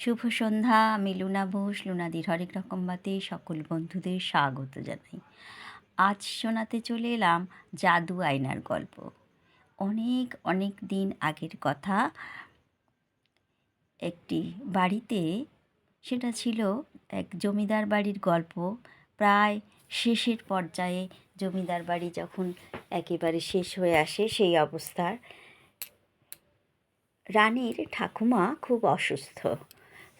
শুভ সন্ধ্যা আমি লুনা বোস লুনাদির হরেক রকম বাতে সকল বন্ধুদের স্বাগত জানাই। আজ শোনাতে চলে এলাম জাদু আয়নার গল্প। অনেক অনেক দিন আগের কথা। একটি বাড়িতে সেটা ছিল এক জমিদার বাড়ির গল্প। প্রায় শেষের পর্যায়ে জমিদার বাড়ি যখন একেবারে শেষ হয়ে আসে সেই অবস্থার। রানীর ঠাকুমা খুব অসুস্থ।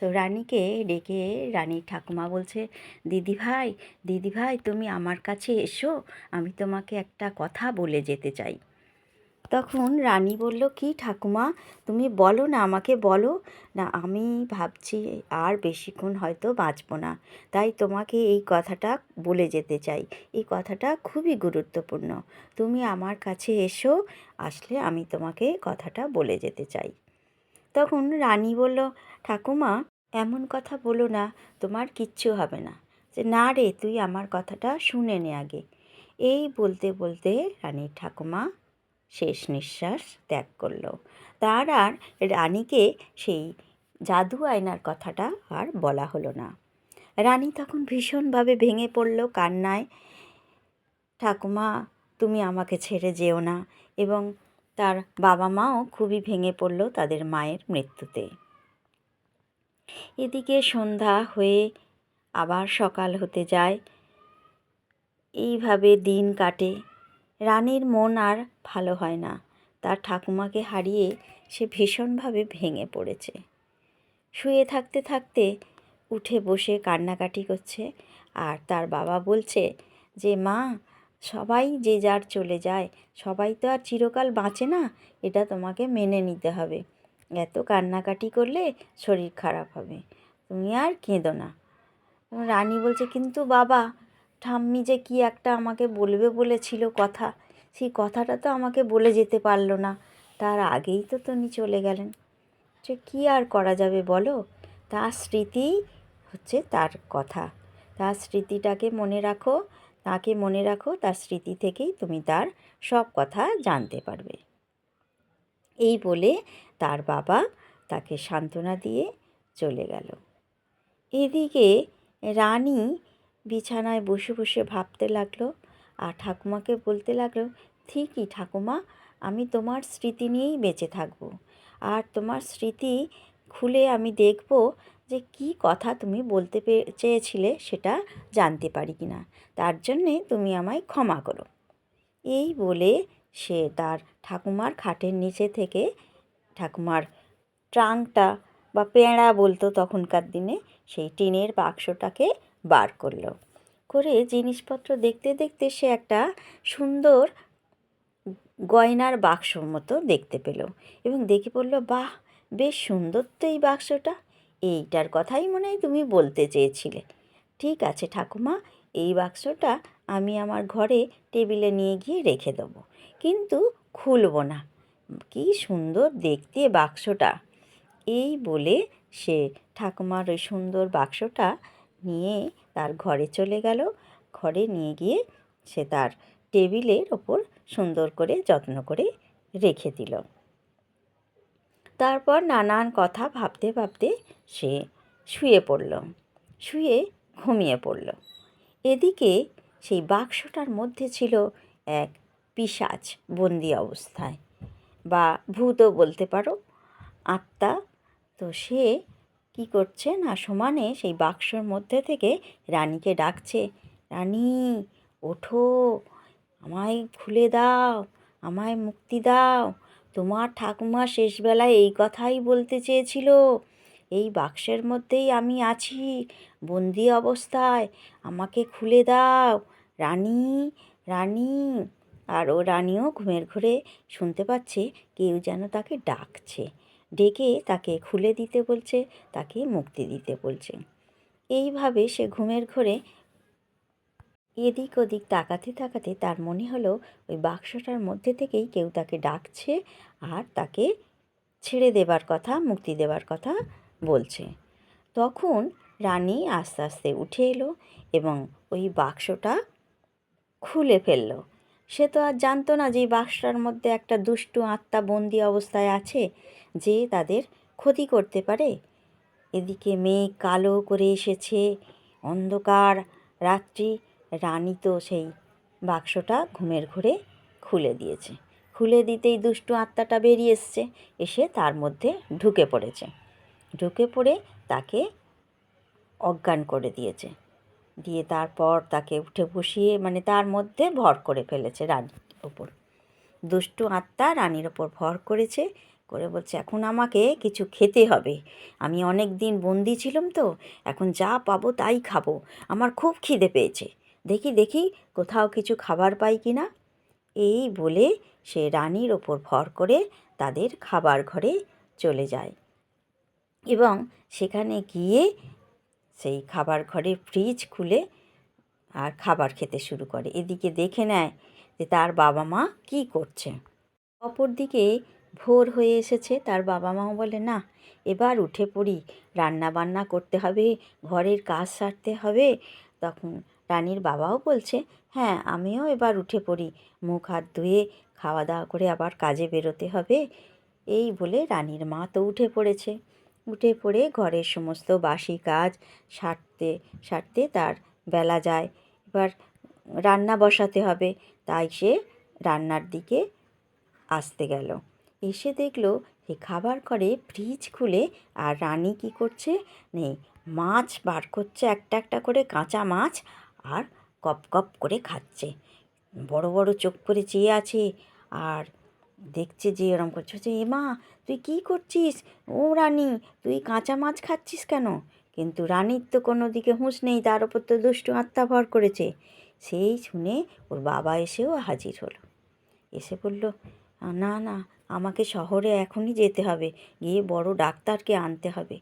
তো রানীকে ডেকে রানীর ঠাকুমা বলছে, দিদি ভাই দিদি ভাই, তুমি আমার কাছে এসো, আমি তোমাকে একটা কথা বলে যেতে চাই। তখন রানী বলল, কি ঠাকুমা, তুমি বলো না, আমাকে বলো। না, আমি ভাবছি আর বেশিক্ষণ হয়তো বাঁচবো না, তাই তোমাকে এই কথাটা বলে যেতে চাই। এই কথাটা খুবই গুরুত্বপূর্ণ। তুমি আমার কাছে এসো, আসলে আমি তোমাকে কথাটা বলে যেতে চাই। তখন রানী বলল, ঠাকুমা এমন কথা বলো না, তোমার কিচ্ছু হবে না। যে, না রে, তুই আমার কথাটা শুনে নে আগে। এই বলতে বলতে রানীর ঠাকুমা শেষ নিঃশ্বাস ত্যাগ করল। তার আর রানীকে সেই জাদু আয়নার কথাটা আর বলা হলো না। রানী তখন ভীষণভাবে ভেঙে পড়ল কান্নায়। ঠাকুমা, তুমি আমাকে ছেড়ে যেও না। এবং তার বাবা মাও খুবই ভেঙে পড়ল তাদের মায়ের মৃত্যুতে। এদিকে সন্ধ্যা হয়ে আবার সকাল হতে যায়। এইভাবে দিন কাটে। রানীর মন আর ভালো হয় না। তার ঠাকুমাকে হারিয়ে সে ভীষণভাবে ভেঙে পড়েছে। শুয়ে থাকতে থাকতে উঠে বসে কান্নাকাটি করছে আর তার বাবা বলছে যে, মা, সবাই যে যার চলে যায়, সবাই তো আর চিরকাল বাঁচে না। এটা তোমাকে মেনে নিতে হবে। এত কান্নাকাটি করলে শরীর খারাপ হবে। তুমি আর কেঁদো না। রানী বলছে, কিন্তু বাবা, ঠাম্মি যে কি একটা আমাকে বলবে বলেছিল কথা, সেই কথাটা তো আমাকে বলে যেতে পারল না। তার আগেই তো তিনি চলে গেলেন। যে কী আর করা যাবে বলো? তার স্মৃতি হচ্ছে তার কথা। তার স্মৃতিটাকে মনে রাখো, তাকে মনে রাখো, তার স্মৃতি থেকেই তুমি তার সব কথা জানতে পারবে। এই বলে তার বাবা তাকে সান্ত্বনা দিয়ে চলে গেল। এদিকে রানী বিছানায় বসে বসে ভাবতে লাগল আর ঠাকুমাকে বলতে লাগল, ঠিকই ঠাকুমা, আমি তোমার স্মৃতি নিয়েই বেঁচে থাকব। আর তোমার স্মৃতি খুলে আমি দেখব যে কি কথা তুমি বলতে চেয়েছিলে সেটা জানতে পারি কি না তার জন্যে তুমি আমায় ক্ষমা করো। এই বলে সে তার ঠাকুমার খাটের নিচে থেকে ঠাকুমার ট্রাঙ্কটা বা পেঁড়া বলতো তখনকার দিনে, সেই টিনের বাক্সটাকে বার করল। করে জিনিসপত্র দেখতে দেখতে সে একটা সুন্দর গয়নার বাক্সর মতো দেখতে পেল এবং দেখে পড়ল বাহ, বেশ সুন্দর তো এই বাক্সটা। এইটার কথাই মনে হয় তুমি বলতে চেয়েছিলে। ঠিক আছে ঠাকুমা, এই বাক্সটা আমি আমার ঘরে টেবিলে নিয়ে গিয়ে রেখে দেবো। কিন্তু খুলব না। কি সুন্দর দেখতে বাক্সটা। এই বলে সে ঠাকুমার ওই সুন্দর বাক্সটা নিয়ে তার ঘরে চলে গেল। ঘরে নিয়ে গিয়ে সে তার টেবিলের ওপর সুন্দর করে যত্ন করে রেখে দিল। তারপর নানান কথা ভাবতে ভাবতে সে শুয়ে পড়ল। শুয়ে ঘুমিয়ে পড়ল। এদিকে সেই বাক্সটার মধ্যে ছিল এক পিসাচ বন্দি অবস্থায়। বা ভূতও বলতে পারো, আত্মা। তো সে কি করছে না, সমানে সেই বাক্সর মধ্যে থেকে রানীকে ডাকছে, রানী, ওঠো, আমায় খুলে দাও, আমায় মুক্তি দাও। তোমার ঠাকুমা শেষবেলায় এই কথাই বলতে চেয়েছিল, এই বাক্সের মধ্যেই আমি আছি, বন্দি অবস্থায়, আমাকে খুলে দাও। রানী রানী আর ও রানীও ঘুমের ঘরে শুনতে পাচ্ছে কেউ যেন তাকে ডাকছে। ডেকে তাকে খুলে দিতে বলছে, তাকে মুক্তি দিতে বলছে। এইভাবে সে ঘুমের ঘরে এদিক ওদিক তাকাতে তাকাতে তার মনে হলো ওই বাক্সটার মধ্যে থেকেই কেউ তাকে ডাকছে আর তাকে ছেড়ে দেবার কথা, মুক্তি দেবার কথা বলছে। তখন রানী আস্তে আস্তে উঠে এলো এবং ওই বাক্সটা খুলে ফেলল। সে তো আর জানতো না যে বাক্সটার মধ্যে একটা দুষ্টু আত্মা বন্দি অবস্থায় আছে যে তাদের ক্ষতি করতে পারে। এদিকে মেঘ কালো করে এসেছে। অন্ধকার রাত্রি। রানী তো সেই বাক্সটা ঘুমের ঘুরে খুলে দিয়েছে। খুলে দিতেই দুষ্টু আত্মাটা বেরিয়ে এসছে। এসে তার মধ্যে ঢুকে পড়েছে। ঢুকে পড়ে তাকে অজ্ঞান করে দিয়েছে। দিয়ে তারপর তাকে উঠে বসিয়ে মানে তার মধ্যে ভর করে ফেলেছে রানীর ওপর দুষ্টু আত্মা রানীর ওপর ভর করেছে, করে বলছে, এখন আমাকে কিছু খেতে হবে। আমি অনেক দিন বন্দি ছিলাম তো, এখন যা পাবো তাই খাব। আমার খুব খিদে পেয়েছে। দেখি দেখি কোথাও কিছু খাবার পাই কি না? এই বলে সে রানীর ওপর ভর করে তাদের খাবার ঘরে চলে যায়। এবং সেখানে গিয়ে সেই খাবার ঘরে ফ্রিজ খুলে আর খাবার খেতে শুরু করে। এদিকে দেখে নেয় যে তার বাবা মা কী করছে। অপরদিকে ভোর হয়ে এসেছে, তার বাবা মাও বলে, না, এবার উঠে পড়ি। রান্না বান্না করতে হবে, ঘরের কাজ সারতে হবে। তখন রানীর বাবাও বলছে হ্যাঁ আমিও এবার উঠে পড়ি। মুখ হাত ধুয়ে খাওয়া দাওয়া করে আবার কাজে বেরোতে হবে। এই বলে রানীর মা তো উঠে পড়েছে। উঠে পড়ে ঘরের সমস্ত বাসি কাজ সারতে সারতে তার বেলা যায়। এবার রান্না বসাতে হবে, তাই সে রান্নার দিকে আসতে গেল। এসে দেখল যে খাবার করে ফ্রিজ খুলে আর রানী কি করছে? নেই, মাছ বার করছে, একটা একটা করে কাঁচা মাছ আর কপ কপ করে খাচ্ছে। বড় বড় চোখ করে চেয়ে আছে আর দেখছে যে এরম করছে। হচ্ছে এ মা, তুই কী করছিস? ও রানী, তুই কাঁচা মাছ খাচ্ছিস কেন? কিন্তু রানীর তো কোনো দিকে হুঁশ নেই, তার ওপর তো দুষ্টু আত্মা ভর করেছে। সেই শুনে ওর বাবা এসেও হাজির হলো। এসে বলল, না না, আমাকে শহরে এখনই যেতে হবে। গিয়ে বড় ডাক্তারকে আনতে হবে।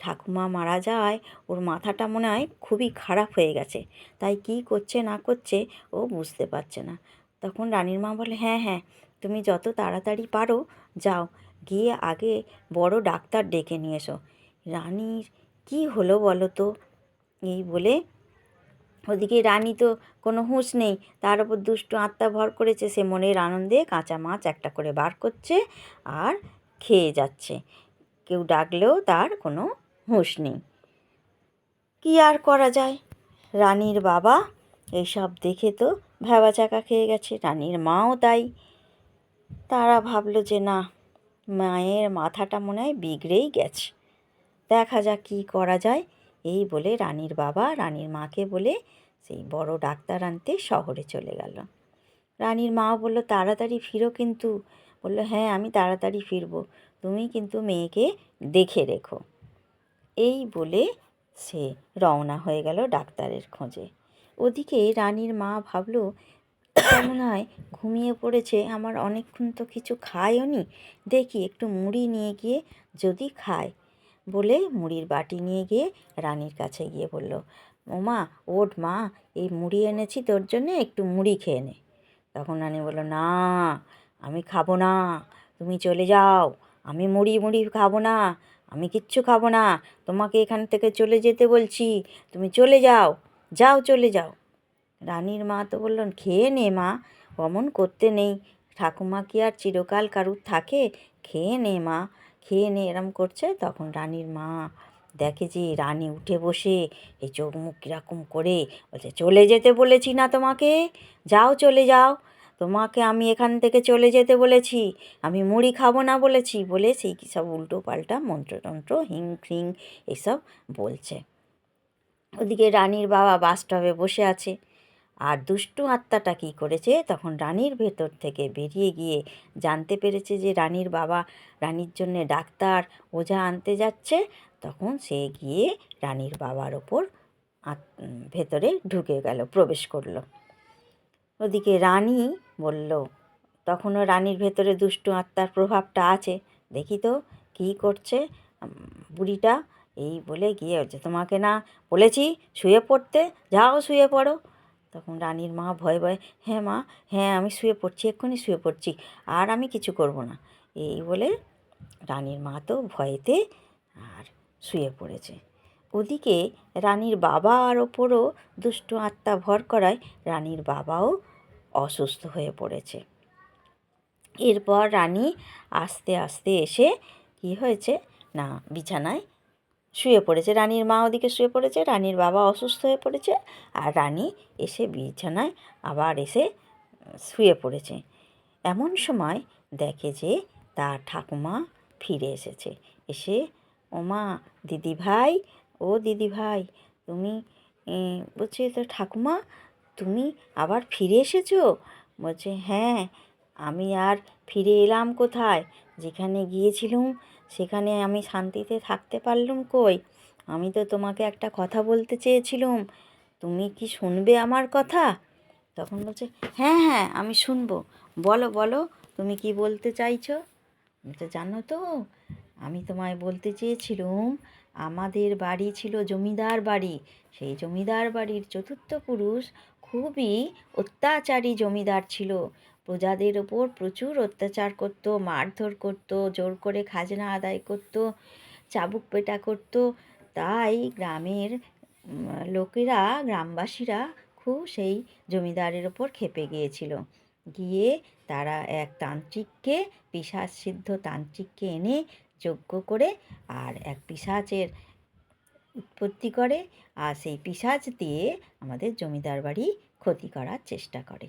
ঠাকুমা মারা যায়, ওর মাথাটা মনে হয় খুবই খারাপ হয়ে গেছে। তাই কী করছে, না করছে, ও বুঝতে পারছে না। তখন রানীর মা বলে হ্যাঁ হ্যাঁ তুমি যত তাড়াতাড়ি পারো, যাও। গিয়ে আগে বড় ডাক্তার ডেকে নিয়ে এসো। রানীর কী হলো বলো তো? এই বলে ওদিকে রানী তো কোনো হুঁশ নেই। তার ওপর দুষ্টু আত্মা ভর করেছে। সে মনের আনন্দে কাঁচা মাছ একটা করে বার করছে আর খেয়ে যাচ্ছে। কেউ ডাকলেও তার কোনো হুঁশ নেই। কী আর করা যায়? রানীর বাবা এইসব দেখে তো ভ্যাবা চাকা খেয়ে গেছে। রানীর মাও তাই। তারা ভাবলো যে না, মায়ের মাথাটা মনে হয় বিগড়েই গেছে। দেখা যাক কী করা যায়। এই বলে রানীর বাবা রানীর মাকে বলে সেই বড় ডাক্তার আনতে শহরে চলে গেল। রানীর মাও বলল, তাড়াতাড়ি ফিরো কিন্তু। বলল হ্যাঁ আমি তাড়াতাড়ি ফিরবো। তুমি কিন্তু মেয়েকে দেখে রেখো। এই বলে সে রওনা হয়ে গেল ডাক্তারের খোঁজে। ওদিকে রানীর মা ভাবলো মনে হয় ঘুমিয়ে পড়েছে, আমার অনেকক্ষণ তো কিছু খায়ও নি। দেখি একটু মুড়ি নিয়ে গিয়ে যদি খায় বলে মুড়ির বাটি নিয়ে গিয়ে রানীর কাছে গিয়ে বলল, ওমা, ওট মা, এই মুড়ি এনেছি তোর জন্যে, একটু মুড়ি খেয়ে নে। তখন রানী বলল, না, আমি খাব না, তুমি চলে যাও, আমি মুড়ি মুড়ি খাব না, আমি কিচ্ছু খাব না, তোমাকে এখান থেকে চলে যেতে বলছি, তুমি চলে যাও যাও চলে যাও। রানীর মা তো বললেন, খেয়ে নে মা, অমন করতে নেই। ঠাকুমা কি আর চিরকাল কারুর থাকে? খেয়ে নে মা, খেয়ে নে। এরম করছে। তখন রানীর মা দেখে যে রানী উঠে বসে, এই চোখ মুখ কীরকম করে বলছে, চলে যেতে বলেছি না তোমাকে? যাও, চলে যাও। তোমাকে আমি এখান থেকে চলে যেতে বলেছি। আমি মুড়ি খাব না বলেছি। বলে সেই কী সব উল্টো পাল্টা মন্ত্রতন্ত্র, হিং ফ্রিং এসব বলছে। ওদিকে রানীর বাবা বাস স্টপে বসে আছে। আর দুষ্টু আত্মাটা কী করেছে? তখন রানীর ভেতর থেকে বেরিয়ে গিয়ে জানতে পেরেছে যে রানীর বাবা রানীর জন্যে ডাক্তার ওঝা আনতে যাচ্ছে। তখন সে গিয়ে রানীর বাবার ওপর ভেতরে ঢুকে গেল, প্রবেশ করল। ওদিকে রানী বলল, তখনও রানীর ভেতরে দুষ্টু আত্মার প্রভাবটা আছে। দেখি তো কী করছে বুড়িটা। এই বলে গিয়ে হচ্ছে তোমাকে না বলেছি শুয়ে পড়তে, যাও শুয়ে পড়ো। তখন রানীর মা ভয়ে ভয়ে হ্যাঁ মা হ্যাঁ আমি শুয়ে পড়ছি, এক্ষুনি শুয়ে পড়ছি, আর আমি কিছু করব না। এই বলে রানীর মা তো ভয়েতে আর শুয়ে পড়েছে। ওদিকে রানীর বাবার ওপরও দুষ্ট আত্মা ভর করায় রানীর বাবাও অসুস্থ হয়ে পড়েছে। এরপর রানী আস্তে আস্তে এসে কি হয়েছে? না, বিছানায় শুয়ে পড়েছে। রানীর মা ওদিকে শুয়ে পড়েছে, রানীর বাবা অসুস্থ হয়ে পড়েছে আর রানী এসে বিছানায় আবার এসে শুয়ে পড়েছে। এমন সময় দেখে যে তার ঠাকুমা ফিরে এসেছে। এসে ওমা দিদি ভাই ও দিদি ভাই তুমি বলছে, তো ঠাকুমা, তুমি আবার ফিরে এসেছ? বলছে হ্যাঁ আমি আর ফিরে এলাম কোথায়? যেখানে গিয়েছিলুম সেখানে আমি শান্তিতে থাকতে পারলুম কই? আমি তো তোমাকে একটা কথা বলতে চেয়েছিলুম। তুমি কি শুনবে আমার কথা? তখন বলছে হ্যাঁ হ্যাঁ আমি শুনব। বলো বলো, তুমি কি বলতে চাইছো? তো জানো তো, আমি তোমায় বলতে চেয়েছিলুম, আমাদের বাড়ি ছিল জমিদার বাড়ি। সেই জমিদার বাড়ির চতুর্থ পুরুষ খুবই অত্যাচারী জমিদার ছিল। প্রজাদের ওপর প্রচুর অত্যাচার করতো, মারধর করতো, জোর করে খাজনা আদায় করতো, চাবুক পেটা করতো। তাই গ্রামের লোকেরা, গ্রামবাসীরা খুব সেই জমিদারের ওপর খেপে গিয়েছিল। গিয়ে তারা এক তান্ত্রিককে, পিশাচ সিদ্ধ তান্ত্রিককে এনে যজ্ঞ করে আর এক পিশাচের উৎপত্তি করে আর সেই পিশাচ দিয়ে আমাদের জমিদার বাড়ি ক্ষতি করার চেষ্টা করে।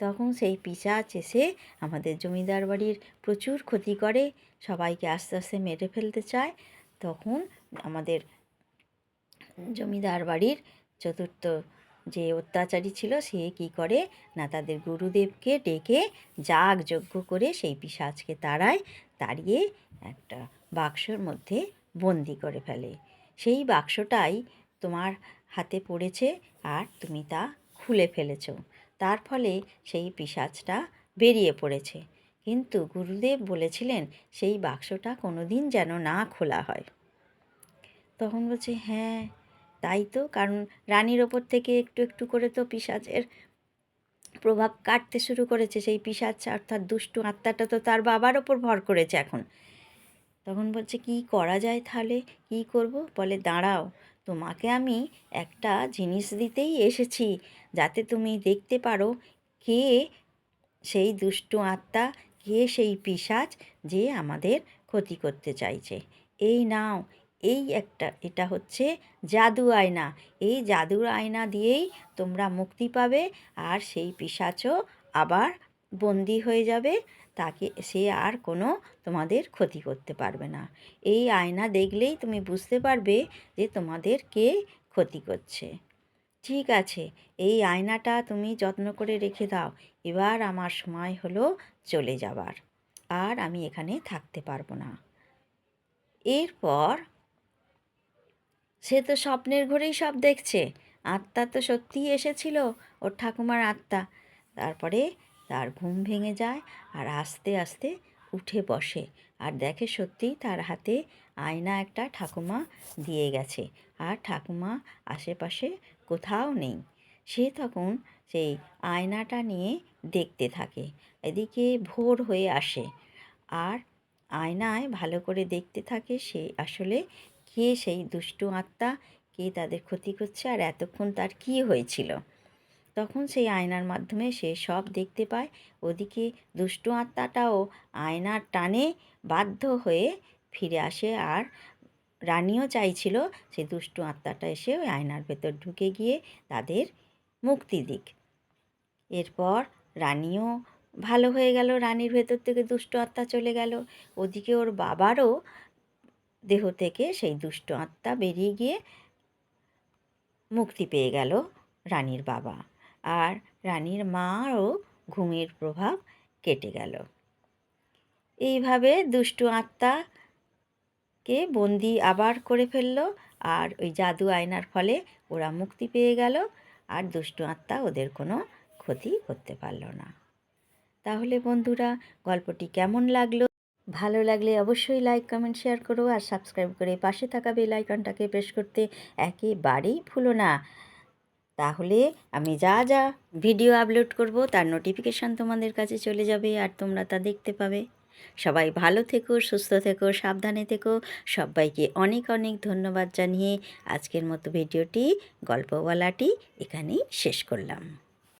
তখন সেই পিশাচ এসে আমাদের জমিদার বাড়ির প্রচুর ক্ষতি করে, সবাইকে আস্তে আস্তে মেরে ফেলতে চায়। তখন আমাদের জমিদার বাড়ির চতুর্থ যে অত্যাচারী ছিল, সে কি করে না তাদের গুরুদেবকে ডেকে যাগ যজ্ঞ করে সেই পিশাচকে তাড়ায়, তাড়িয়ে একটা বাক্সর মধ্যে বন্দি করে ফেলে। সেই বাক্সটাই তোমার হাতে পড়েছে আর তুমি তা খুলে ফেলেছো। তার ফলে সেই পিশাচটা বেরিয়ে পড়েছে। কিন্তু গুরুদেব বলেছিলেন, সেই বাক্সটা কোনো দিন যেন না খোলা হয়। তখন বলছে হ্যাঁ তাই তো, কারণ রানীর ওপর থেকে একটু একটু করে তো পিশাচের প্রভাব কাটতে শুরু করেছে। সেই পিশাচ অর্থাৎ দুষ্টু আত্মাটা তো তার বাবার ওপর ভর করেছে এখন। তখন বলছে, কি করা যায় তাহলে? কি করব? বলে, দাঁড়াও তোমাকে আমি একটা জিনিস দিতেই এসেছি, যাতে তুমি দেখতে পারো কে সেই দুষ্টু আত্মা, কে সেই পিশাচ যে আমাদের ক্ষতি করতে চাইছে। এই নাও, এই একটা, এটা হচ্ছে জাদু আয়না। এই জাদুর আয়না দিয়েই তোমরা মুক্তি পাবে, আর সেই পিশাচও আবার বন্দি হয়ে যাবে, তাকে সে আর কোনো তোমাদের ক্ষতি করতে পারবে না। এই আয়না দেখলেই তুমি বুঝতে পারবে যে তোমাদের কে ক্ষতি করছে। ঠিক আছে, এই আয়নাটা তুমি যত্ন করে রেখে দাও, এবার আমার সময় হলো চলে যাবার। আর আমি এখানে থাকতে পারব না। এরপর সে তো স্বপ্নের ঘরেই সব দেখছে। আত্মা তো সত্যিই এসেছিল, ওর ঠাকুমার আত্মা। তারপরে তার ঘুম ভেঙে যায় আর আস্তে আস্তে উঠে বসে। আর দেখে সত্যিই তার হাতে আয়না একটা ঠাকুমা দিয়ে গেছে। আর ঠাকুমা আশেপাশে কোথাও নেই। সে তখন সেই আয়নাটা নিয়ে দেখতে থাকে। এদিকে ভোর হয়ে আসে। আর আয়নায় ভালো করে দেখতে থাকে সে আসলে কে সেই দুষ্টু আত্মা, কে তাদের ক্ষতি করছে, আর এতক্ষণ তার কী হয়েছিল। তখন সেই আয়নার মাধ্যমে সে সব দেখতে পায়। ওদিকে দুষ্টু আত্মাটাও আয়নার টানে বাধ্য হয়ে ফিরে আসে আর রানীও চাইছিল সেই দুষ্টু আত্মাটা এসে ওই আয়নার ভেতর ঢুকে গিয়ে তাদের মুক্তি দিক। এরপর রানীও ভালো হয়ে গেল, রানীর ভেতর থেকে দুষ্ট আত্মা চলে গেল। ওদিকে ওর বাবারও দেহ থেকে সেই দুষ্ট আত্মা বেরিয়ে গিয়ে মুক্তি পেয়ে গেল রানীর বাবা। আর রানীর মারও ঘুমের প্রভাব কেটে গেল। এইভাবে দুষ্টু আত্মাকে বন্দি আবার করে ফেলল আর ওই জাদু আয়নার ফলে ওরা মুক্তি পেয়ে গেল আর দুষ্টু আত্মা ওদের কোনো ক্ষতি করতে পারল না। তাহলে বন্ধুরা, গল্পটি কেমন লাগল? ভালো লাগলে অবশ্যই লাইক কমেন্ট শেয়ার করো আর সাবস্ক্রাইব করে পাশে থাকা বেল আইকনটাকে প্রেস করতে একেবারেই ভুলো না। তাহলে আমি যা যা ভিডিও আপলোড করব তার নোটিফিকেশান তোমাদের কাছে চলে যাবে আর তোমরা তা দেখতে পাবে। সবাই ভালো থেকো, সুস্থ থেকো, সাবধানে থেকো। সবাইকে অনেক অনেক ধন্যবাদ জানিয়ে আজকের মতো ভিডিওটি, গল্পওয়ালাটি এখানেই শেষ করলাম।